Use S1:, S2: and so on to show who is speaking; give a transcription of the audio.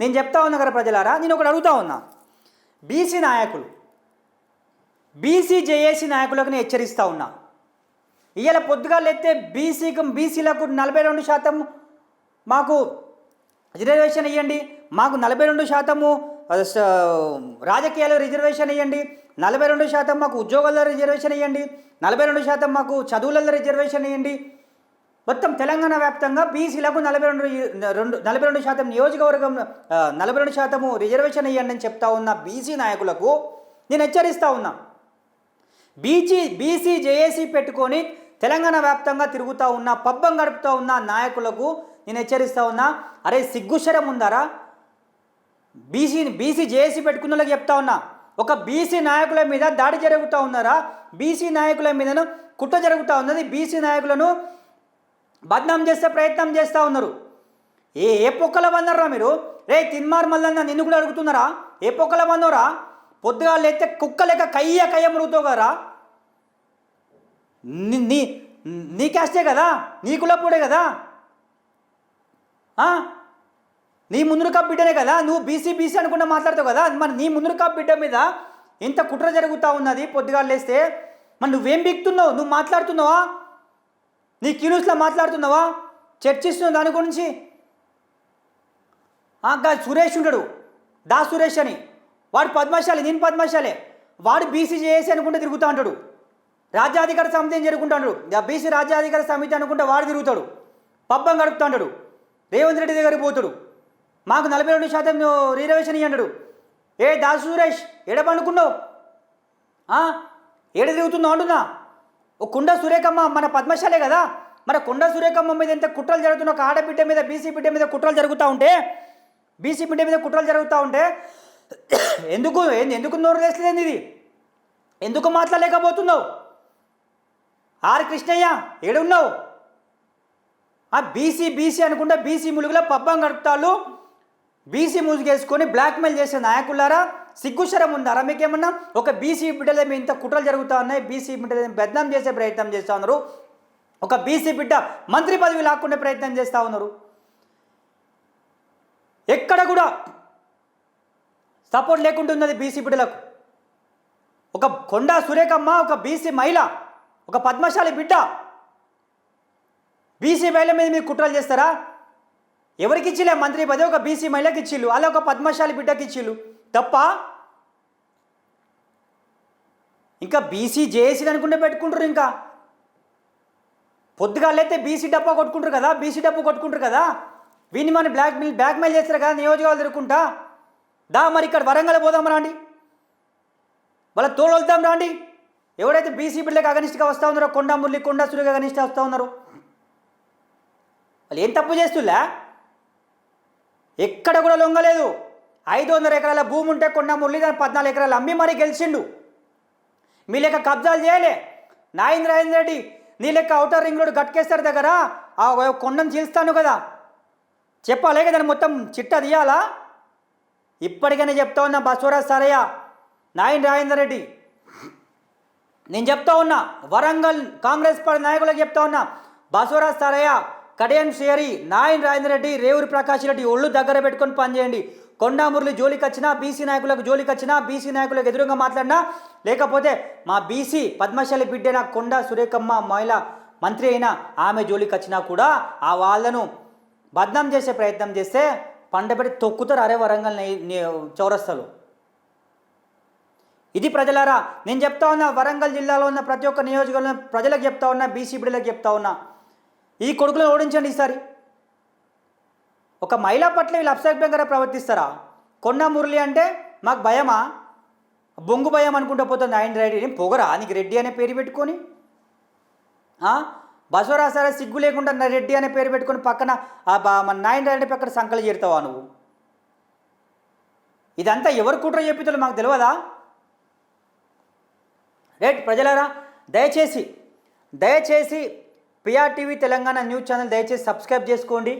S1: నేను చెప్తా ఉన్నా కదా ప్రజలారా? నేను ఒకటి అడుగుతా ఉన్నా. బీసీ నాయకులు బీసీ జేఏసీ నాయకులకు నేను హెచ్చరిస్తూ ఉన్నా. ఇవాళ పొద్దుగాలు ఎత్తే బీసీకి బీసీలకు నలభై రెండు శాతం మాకు రిజర్వేషన్ ఇవ్వండి మాకు నలభై రెండు శాతము రాజకీయాల రిజర్వేషన్ ఇవ్వండి నలభై రెండు శాతం మాకు ఉద్యోగాల్లో రిజర్వేషన్ ఇవ్వండి నలభై రెండు శాతం మాకు చదువులలో రిజర్వేషన్ ఇవ్వండి మొత్తం తెలంగాణ వ్యాప్తంగా బీసీలకు నలభై రెండు రెండు నలభై రెండు శాతం నియోజకవర్గం నలభై రెండు శాతము రిజర్వేషన్ ఇవ్వండి అని చెప్తా ఉన్న బీసీ నాయకులకు నేను హెచ్చరిస్తూ ఉన్నా. బీసీ బీసీ జేఏసీ పెట్టుకొని తెలంగాణ వ్యాప్తంగా తిరుగుతూ ఉన్న పబ్బం గడుపుతూ ఉన్న నాయకులకు నేను హెచ్చరిస్తూ ఉన్నా. అరే సిగ్గుశరం ఉందారా? బీసీని బీసీ జేఏసీ పెట్టుకున్న వాళ్ళకి చెప్తా ఉన్నా. ఒక బీసీ నాయకుల మీద దాడి జరుగుతూ ఉన్నారా? బీసీ నాయకుల మీదను కుట్ర జరుగుతూ ఉన్నది. బీసీ నాయకులను బద్నాం చేసే ప్రయత్నం చేస్తూ ఉన్నారు. ఏ ఏ పొక్కల బందరా మీరు? రే తిన్మార్ మల్లన్న నిన్ను కూడా అడుగుతున్నారా? ఏ పొక్కల బందోరా పొద్దుగా లేతే కుక్క లేక కయ్య కయ్య మురుగుతో కదరా నీ నీ నీ క్యాస్టే కదా? నీ కులప్పుడే కదా? నీ ముందు కప్ బిడ్డనే కదా? నువ్వు బీసీ బీసీ అనుకుంటా మాట్లాడతావు కదా? మరి నీ ముందు కప్ బిడ్డ మీద ఇంత కుట్ర జరుగుతూ ఉన్నది పొద్దుగా లేస్తే? మరి నువ్వేం బిక్తున్నావు? నువ్వు మాట్లాడుతున్నావా? నీ క్యూన్యూస్లో మాట్లాడుతున్నావా? చర్చిస్తున్న దాని గురించి? ఆ, సురేష్ ఉంటాడు. దా సురేష్ అని. వాడు పద్మశాలి నేను పద్మశాలే. వాడు బీసీ చేసి అనుకుంటే తిరుగుతూ ఉంటాడు. రాజ్యాధికార సమితి అని జరుగుకుంటాడు బీసీ రాజ్యాధికార సమితి అనుకుంటే వాడు తిరుగుతాడు. పబ్బం గడుపుతా ఉంటాడు. రేవంత్ రెడ్డి దగ్గరికి పోతాడు. మాకు నలభై రెండు శాతం రిజర్వేషన్ ఇయ్యంటాడు. ఏ దాసు సురేష్ ఎడ పండుకున్నావు ఏడ తిరుగుతున్నావు అంటున్నా? ఓ కుండ సురేఖమ్మ మన పద్మశాలే కదా? మన కుండ సురేఖమ్మ మీద ఎంత కుట్రలు జరుగుతున్న ఒక ఆడబిడ్డ మీద బీసీ బిడ్డ మీద కుట్రలు జరుగుతూ ఉంటే బీసీ బిడ్డ మీద కుట్రలు జరుగుతూ ఉంటే ఎందుకు ఏంది ఎందుకు నోరు లేసలేదు ఇది? ఎందుకు మాట్లాడలేకపోతున్నావు? ఆర్ కృష్ణయ్య ఏడున్నావు? ఆ బీసీ బీసీ అనుకుంటే బీసీ ములుగులో పబ్బం గడుపుతాళ్ళు బీసీ ముసుగేసుకొని బ్లాక్మెయిల్ చేసే నాయకులారా సిగ్గుశరం ఉందారా? మీకేమన్నా? ఒక బీసీ బిడ్డల మీ ఇంత కుట్రలు జరుగుతూ ఉన్నాయి. బీసీ బిడ్డల బద్నాం చేసే ప్రయత్నం చేస్తూ ఉన్నారు. ఒక బీసీ బిడ్డ మంత్రి పదవి లాక్కునే ప్రయత్నం చేస్తూ ఉన్నారు. ఎక్కడ కూడా సపోర్ట్ లేకుండా ఉన్నది బీసీ బిడ్డలకు. ఒక కొండా సురేఖమ్మ ఒక బీసీ మహిళ ఒక పద్మశాలి బిడ్డ. బీసీ మహిళ మీద మీరు కుట్రలు చేస్తారా? ఎవరికి ఇచ్చిలే మంత్రి పదవి ఒక బీసీ మహిళకి ఇచ్చిళ్ళు అలా ఒక పద్మశాలి బిడ్డకి ఇచ్చిళ్ళు తప్ప? ఇంకా బీసీ జేఏసీ అనుకుంటే పెట్టుకుంటారు ఇంకా. పొద్దుగా లేతే బీసీ డబ్బా కొట్టుకుంటారు కదా బీసీ డబ్బు కొట్టుకుంటారు కదా. వీని మన బ్లాక్ మెయిల్ బ్లాక్ మెయిల్ చేస్తారు కదా నియోజకవర్గాలు తిరుగుకుంటా? దా మరి ఇక్కడ వరంగల్ పోదాం రాండి. వాళ్ళ తోలు వెళ్తాం రాండి. ఎవడైతే బీసీ బిడ్డలకు అగనిస్ట్గా వస్తూ ఉన్నారో కొండ మురళి కొండ సురేగా అగనిష్ట వస్తూ ఉన్నారు. వాళ్ళు ఏం తప్పు చేస్తులే ఎక్కడ కూడా లొంగలేదు. ఐదు వందల ఎకరాల భూమి ఉంటే కొండ మురళి పద్నాలుగు ఎకరాలు అమ్మి మరీ గెలిచిండు. మీ లెక్క కబ్జాలు చేయలే. నాయింద్ర రెడ్డి నీ లెక్క అవుటర్ రింగ్ రోడ్ గట్కేస్తారు దగ్గర ఆ కొండను చీల్స్తాను కదా. చెప్పాలే కదా మొత్తం చిట్ట తీయాలా? ఇప్పటికైనా చెప్తా ఉన్నా బసవరాజ్ సరయ్య నాయన్ రాజేందర్ రెడ్డి. నేను చెప్తా ఉన్నా వరంగల్ కాంగ్రెస్ పార్టీ నాయకులకు చెప్తా ఉన్నా బసవరాజ్ సరయ్య కడియన్ సేరి నాయన్ రాజేంద్ర రెడ్డి రేవూరి ప్రకాష్ రెడ్డి ఒళ్ళు దగ్గర పెట్టుకొని పనిచేయండి. కొండా మురళి జోలికి వచ్చినా బీసీ నాయకులకు జోలికి వచ్చినా బీసీ నాయకులకు ఎదురుగా మాట్లాడినా లేకపోతే మా బీసీ పద్మశాలి బిడ్డైన కొండ సురేఖమ్మ మహిళ మంత్రి అయినా ఆమె జోలికి వచ్చినా కూడా ఆ వాళ్ళను బద్నాం చేసే ప్రయత్నం చేస్తే పండబెట్టి తొక్కుతారు అరే వరంగల్ చౌరస్తలు. ఇది ప్రజలారా నేను చెప్తా ఉన్నా వరంగల్ జిల్లాలో ఉన్న ప్రతి ఒక్క నియోజకవర్గంలో ప్రజలకు చెప్తా ఉన్నా బీసీ బిడ్డలకు చెప్తా ఉన్నా ఈ కొడుకులను ఓడించండి ఈసారి. ఒక మహిళ పట్ల వీళ్ళు అప్సభ్యంగా ప్రవర్తిస్తారా? కొన్న మురళి అంటే మాకు భయమా? బొంగు భయం అనుకుంటూ పోతుంది ఆయన రెడ్డి పొగరా? నీకు రెడ్డి అనే పేరు పెట్టుకొని? ఆ? బసవరాసారా సిగ్గు లేకుండా నా రెడ్డి అనే పేరు పెట్టుకొని పక్కన బా- మన నాయన రెడ్డి పక్కన సంకలు చేరుతావా నువ్వు? ఇదంతా ఎవరు కుట్ర చెప్పిందో మాకు తెలియదా రైట్ ప్రజలారా దయచేసి దయచేసి PR TV Telangana news channel దయచేసి సబ్స్క్రైబ్ చేసుకోండి.